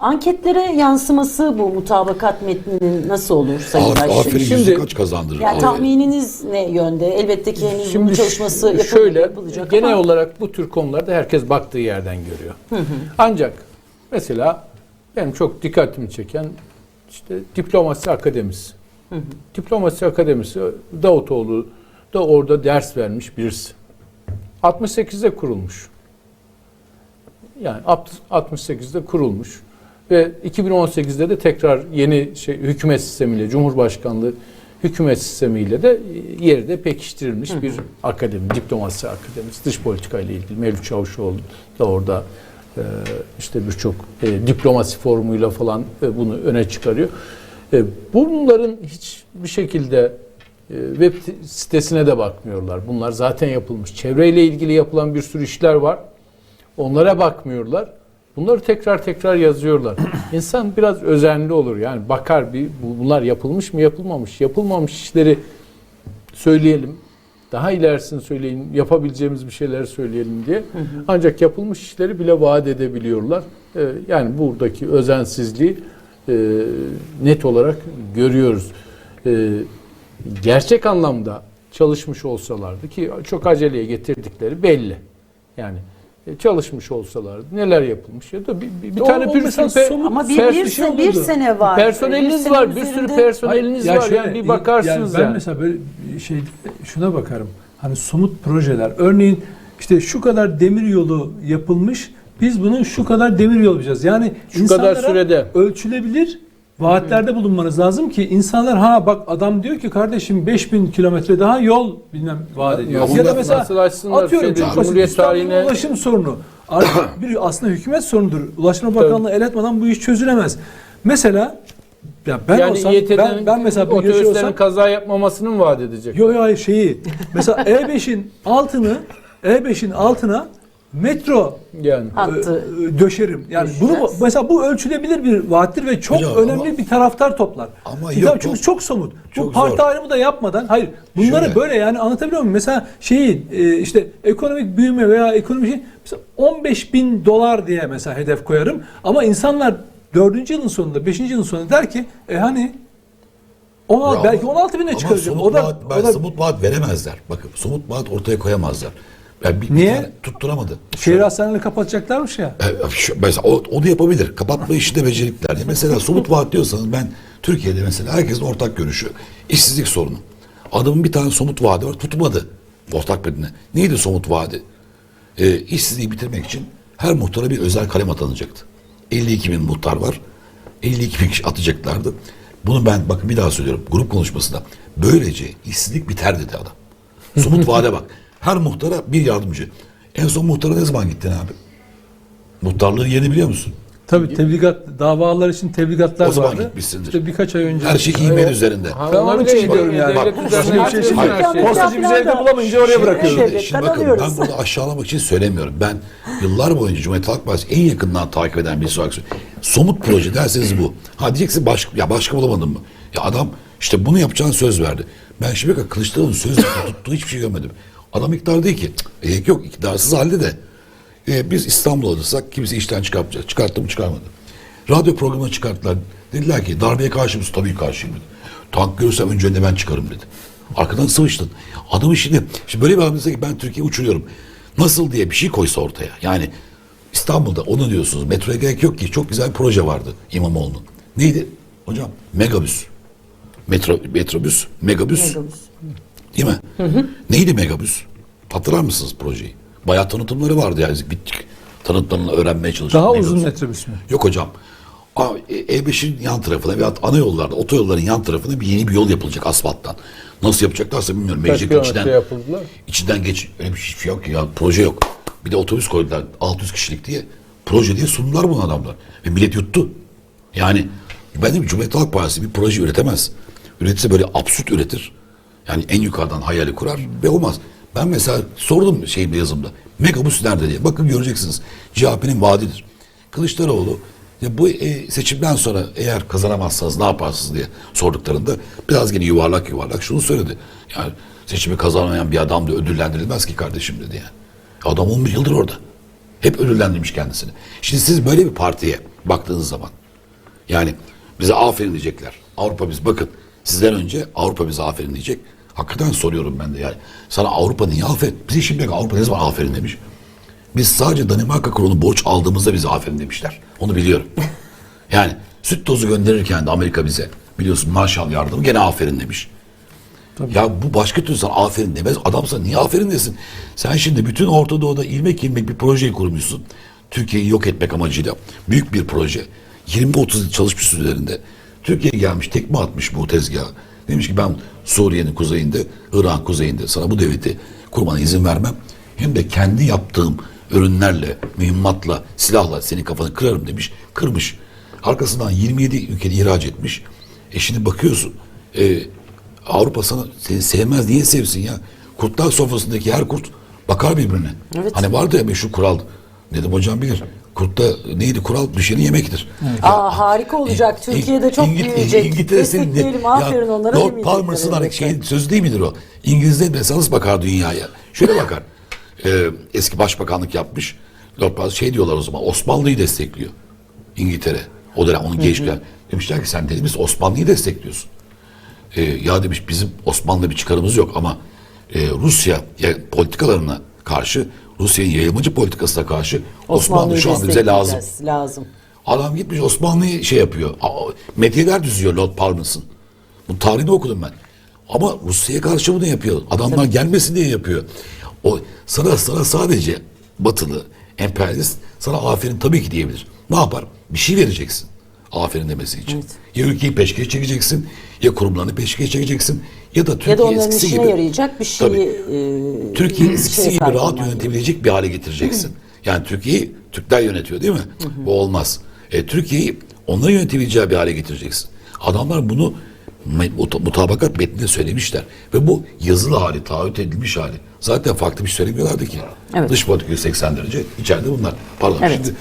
Anketlere yansıması bu mutabakat metninin nasıl olur Sayın Af- Başkanım? Aferin Şimdi- yüzü kaç kazandırır? Yani tahmininiz ne yönde? Elbette ki henüz bunun Şimdi çalışması ş- yapıl- şöyle yapılacak genel ama olarak bu tür konularda herkes baktığı yerden görüyor. Ancak mesela benim çok dikkatimi çeken işte diplomasi akademisi. Diplomasi akademisi Davutoğlu da orada ders vermiş birisi. 68'de kurulmuş. Yani alt- 68'de kurulmuş ve 2018'de de tekrar yeni şey hükümet sistemiyle Cumhurbaşkanlığı hükümet sistemiyle de yeri de pekiştirilmiş bir akademi, diplomasi akademisi, dış politika ile ilgili Mevlüt Çavuşoğlu da orada e, işte birçok e, diplomasi formuyla falan e, bunu öne çıkarıyor. E, bunların hiçbir şekilde e, web sitesine de bakmıyorlar. Bunlar zaten yapılmış. Çevreyle ilgili yapılan bir sürü işler var. Onlara bakmıyorlar. Bunları tekrar tekrar yazıyorlar. İnsan biraz özenli olur. Yani bakar bir bu- bunlar yapılmış mı yapılmamış. Yapılmamış işleri söyleyelim. Daha ilerisini söyleyin. Yapabileceğimiz bir şeyler söyleyelim diye. Ancak yapılmış işleri bile vaat edebiliyorlar. Ee, yani buradaki özensizliği e, net olarak görüyoruz. Ee, gerçek anlamda çalışmış olsalardı ki çok aceleye getirdikleri belli. Yani çalışmış olsalardı neler yapılmış ya da bir, bir, bir O- tane o bir sürü pe- ama bir, bir, şey bir sene var. personeliniz Bir var, bir sürü üzerinde- personeliniz Ya var. şöyle, yani bir bakarsınız yani yani. ben mesela böyle şey şuna bakarım. Hani somut projeler. Örneğin işte şu kadar demir yolu yapılmış. Biz bunun şu kadar demir yolu yapacağız. Yani Şu kadar sürede. ölçülebilir vaatlerde bulunmanız lazım ki insanlar ha bak adam diyor ki kardeşim 5000 kilometre daha yol bilmem vaat ediyor. ama ya da mesela atıyorum şeyde, çok basit tarihine- ulaşım sorunu. Bir aslında hükümet sorunudur. Ulaştırma Bakanlığı el etmeden bu iş çözülemez. Mesela ya ben yani olsam ben, ben mesela bir otobüslerin olsam kaza yapmamasını mı vaat edecek? Yok yok hayır şeyi. Mesela E5'in altını E5'in altına metro Yani. Hattı. e, döşerim. Yani bunu Düşeceğiz. mesela bu ölçülebilir bir vaattir ve çok Hocam önemli ama- bir taraftar toplar. Ama Çünkü, yok, çünkü bu- çok somut. bu çok parti zor. ayrımı da yapmadan hayır bunları Şöyle. böyle yani anlatabiliyor muyum? Mesela şeyi e, işte ekonomik büyüme veya ekonomik şey mesela 15 bin dolar diye mesela hedef koyarım ama insanlar dördüncü yılın sonunda, beşinci yılın sonunda der ki e hani 16, Bravo. belki 16 bine Ama çıkaracağım. somut O da, vaat, ben o da somut vaat veremezler. Bakın somut vaat ortaya koyamazlar. Ben bir, bir Niye? tane tutturamadı. şehir hastanelerini kapatacaklarmış ya. E, şu- Mesela o, onu yapabilir. Kapatma işi de becerikler. Mesela somut vaat diyorsanız ben Türkiye'de mesela herkesin ortak görüşü işsizlik sorunu. Adamın bir tane somut vaadi var tutmadı ortak bedene. Neydi somut vaadi? E, işsizliği bitirmek için her muhtara bir özel kalem atanacaktı. 52 bin muhtar var. 52 bin kişi atacaklardı. Bunu ben bakın bir daha söylüyorum grup konuşmasında. Böylece işsizlik biter dedi adam. Somut vaade bak. Her muhtara bir yardımcı. En son muhtara ne zaman gittin abi? Muhtarlığın yerini biliyor musun? Tabii tebligat davalar için tebligatlar O zaman vardı. gitmişsindir. İşte birkaç ay önce. Her şey e-mail üzerinde. Ha, Ben onun için gidiyorum yani. Bak, bir şey- şeyi. postacı bizi evde bulamayınca oraya bırakıyoruz. Şimdi, şimdi bakın ben bunu aşağılamak için söylemiyorum. Ben yıllar boyunca Cumhuriyet Halk Partisi en yakından takip eden birisi olarak. Somut proje derseniz bu. Ha diyeceksin başka, ya başka bulamadın mı? Ya adam işte bunu yapacağını söz verdi. Ben şimdi bakın Kılıçdaroğlu'nun söz tuttuğu hiçbir şey görmedim. Adam iktidar değil ki. Cık, gerek yok iktidarsız halde de. E, biz İstanbul alırsak kimse işten çıkartmayacak. Çıkarttı mı çıkarmadı. Radyo programına çıkarttılar. Dediler ki darbeye karşı mısın? Tabii karşıyım dedi. Tank görürsem önce önde ben çıkarım dedi. Arkadan sıvıştın. Adamı şimdi, şimdi böyle bir dese ki ben Türkiye uçuruyorum. Nasıl diye bir şey koysa ortaya. Yani İstanbul'da onu diyorsunuz. Metroya gerek yok ki. Çok güzel bir proje vardı İmamoğlu'nun. Neydi? Hocam megabüs. Metro, metrobüs, megabüs. Megabüs. Değil mi? Neydi megabüs? Hatırlar mısınız projeyi? Bayağı tanıtımları vardı yani. Gittik tanıtımını öğrenmeye çalıştık. Daha Megabüs. uzun metrobüs mü? Yok hocam. A- E- E5'in yan tarafına veya ana yollarda, otoyolların yan tarafına bir yeni bir yol yapılacak asfalttan. Nasıl yapacaklarsa bilmiyorum. Kilometre içinden, yapıldılar? içinden geç. Öyle bir şey yok ki ya. Proje yok. Bir de otobüs koydular 600 kişilik diye. Proje diye sundular bunu adamlar. Ve millet yuttu. Yani ben de Cumhuriyet Halk Partisi bir proje üretemez. Üretse böyle absürt üretir. Yani en yukarıdan hayali kurar ve olmaz. Ben mesela sordum şeyimde yazımda. Megabüs nerede diye. Bakın göreceksiniz. CHP'nin vaadidir. Kılıçdaroğlu ya bu e, seçimden sonra eğer kazanamazsanız ne yaparsınız diye sorduklarında biraz gene yuvarlak yuvarlak şunu söyledi. Yani seçimi kazanamayan bir adam da ödüllendirilmez ki kardeşim dedi yani. Adam 11 yıldır orada. Hep ödüllendirmiş kendisini. Şimdi siz böyle bir partiye baktığınız zaman. Yani bize aferin diyecekler. Avrupa biz bakın sizden önce Avrupa bize aferin diyecek. Hakikaten soruyorum ben de yani. Sana Avrupa niye aferin? Bize şimdi Avrupa ne zaman aferin demiş. Biz sadece Danimarka kurulu borç aldığımızda bize aferin demişler. Onu biliyorum. Yani süt tozu gönderirken de Amerika bize biliyorsun Marshall yardımı gene aferin demiş. Ya bu başka türlü sana aferin demez. Adam sana niye aferin desin? Sen şimdi bütün Orta Doğu'da ilmek ilmek bir projeyi kurmuşsun. Türkiye'yi yok etmek amacıyla. Büyük bir proje. 20-30 yıl çalışmış üzerinde. Türkiye'ye gelmiş tekme atmış bu tezgaha. Demiş ki ben Suriye'nin kuzeyinde, Irak'ın kuzeyinde sana bu devleti kurmana izin vermem. Hem de kendi yaptığım ürünlerle, mühimmatla, silahla senin kafanı kırarım demiş. Kırmış. Arkasından 27 ülkede ihraç etmiş. E şimdi bakıyorsun. E, Avrupa sana seni sevmez niye sevsin ya? Kurtlar sofrasındaki her kurt bakar birbirine. Evet. Hani vardı ya meşhur kural. Dedim hocam bilir. Kurtta neydi kural? Düşeni yemektir. Aa, harika olacak. İng- Türkiye'de çok İngil- büyüyecek. İngiltere senin ne- Destekleyelim. Aferin Ya, onlara Lord Palmers'ın hani şey, sözü değil midir o? İngilizler mesela nasıl bakar dünyaya? Şöyle bakar. Ee, eski başbakanlık yapmış. Lord Palmer şey diyorlar o zaman Osmanlı'yı destekliyor. İngiltere. O dönem onun gençler. Demişler ki sen dediğimiz Osmanlı'yı destekliyorsun. Ee, ya demiş bizim Osmanlı'da bir çıkarımız yok ama e, Rusya ya, politikalarına karşı Rusya'nın yayılmacı politikasına karşı Osmanlı şu anda bize lazım. Lazım. Adam gitmiş Osmanlı'yı şey yapıyor. Aa, Medyeler düzüyor Lord Palmers'ın. Bu tarihini okudum ben. Ama Rusya'ya karşı bunu yapıyor. Adamlar gelmesin diye yapıyor. O sana sana sadece batılı emperyalist sana aferin tabii ki diyebilir. Ne yapar? Bir şey vereceksin. Aferin demesi için. Ya ülkeyi peşkeş çekeceksin, ya kurumlarını peşkeş çekeceksin, ya da Türkiye Ya da onların eskisi işine gibi. yarayacak bir şeyi Tabii. e, Türkiye şey eskisi gibi sarf rahat yönetebilecek bir hale getireceksin. Yani Türkiye'yi Türkler yönetiyor değil mi? Bu olmaz. E, Türkiye'yi onların yönetebileceği bir hale getireceksin. Adamlar bunu mutabakat metninde söylemişler. Ve bu yazılı hali, taahhüt edilmiş hali. Zaten farklı bir şey söylemiyorlardı ki. Evet. Dış politika 180 derece, içeride bunlar. Pardon Evet. şimdi